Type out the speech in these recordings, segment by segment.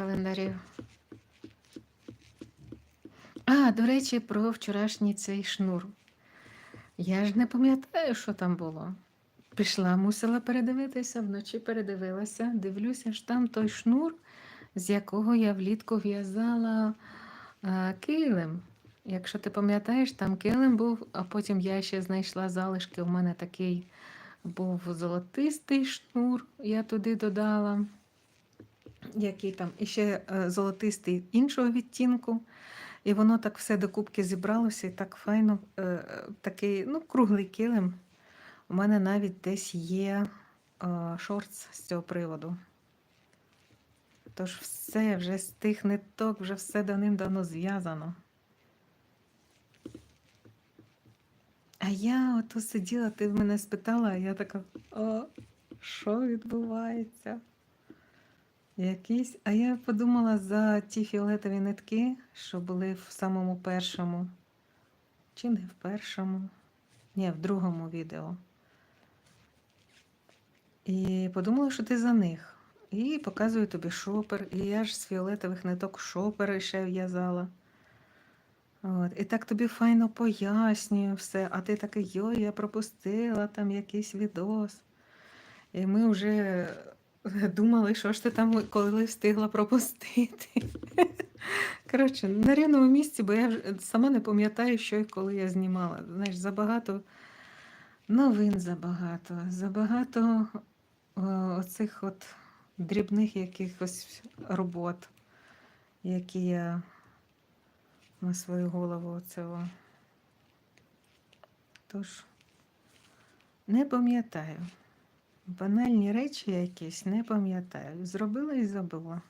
календарів. А, до речі, про вчорашній цей шнур. Я ж не пам'ятаю, що там було. Пішла, мусила передивитися, вночі передивилася. Дивлюся ж там той шнур, з якого я влітку в'язала килим. Якщо ти пам'ятаєш, там килим був, а потім я ще знайшла залишки. У мене такий був золотистий шнур, я туди додала. Який там, і ще е, золотистий іншого відтінку. І воно так все докупки зібралося, і так файно, е, такий ну, круглий килим. У мене навіть десь є е, шортс з цього приводу. Тож все вже з тих ниток, вже все давним-давно зв'язано. А я ото сиділа, ти в мене спитала, а я така, о, що відбувається? Якийсь, а я подумала за ті фіолетові нитки, що були в самому першому, чи не в першому, ні, в другому відео. І подумала, що ти за них. І показую тобі шопер. І я ж з фіолетових ниток шопер ще в'язала. От. І так тобі файно пояснюю все, а ти такий, йой, я пропустила там якийсь відос. І ми вже думали, що ж ти там коли встигла пропустити. Коротше, на рівному місці, бо я сама не пам'ятаю, що і коли я знімала. Знаєш, забагато новин забагато, забагато оцих от дрібних якихось робот, які я на свою голову оцього. Тож, не пам'ятаю. Банальні речі якісь не пам'ятаю. Зробила і забула.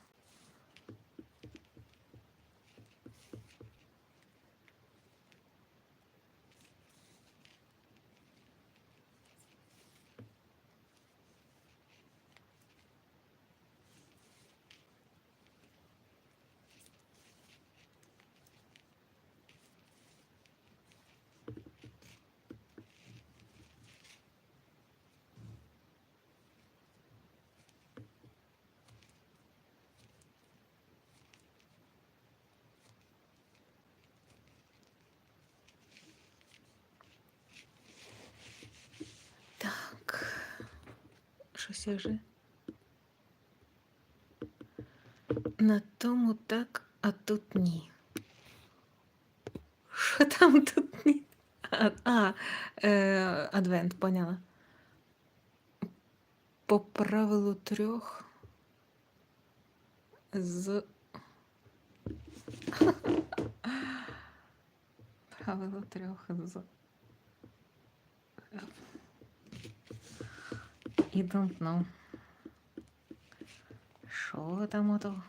Щось я вже. На тому так, а тут ні. Що там тут ні? А, а е, адвент, поняла. По правилу трьох з. Правило трьох з. І don't know. Що там ото?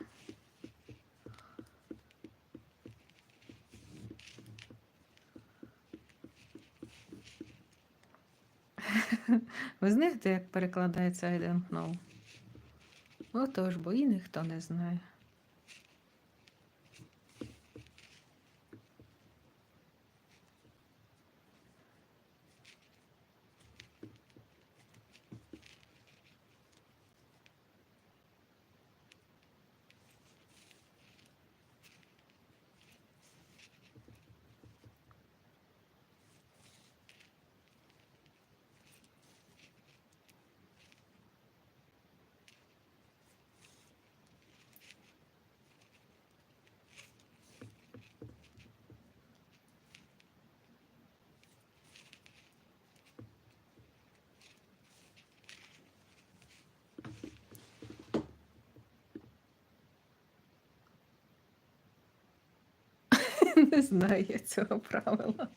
Ви знаєте, як перекладається I don't know? Отож, бо і ніхто не знає. Не знаю я цього правила.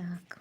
Так.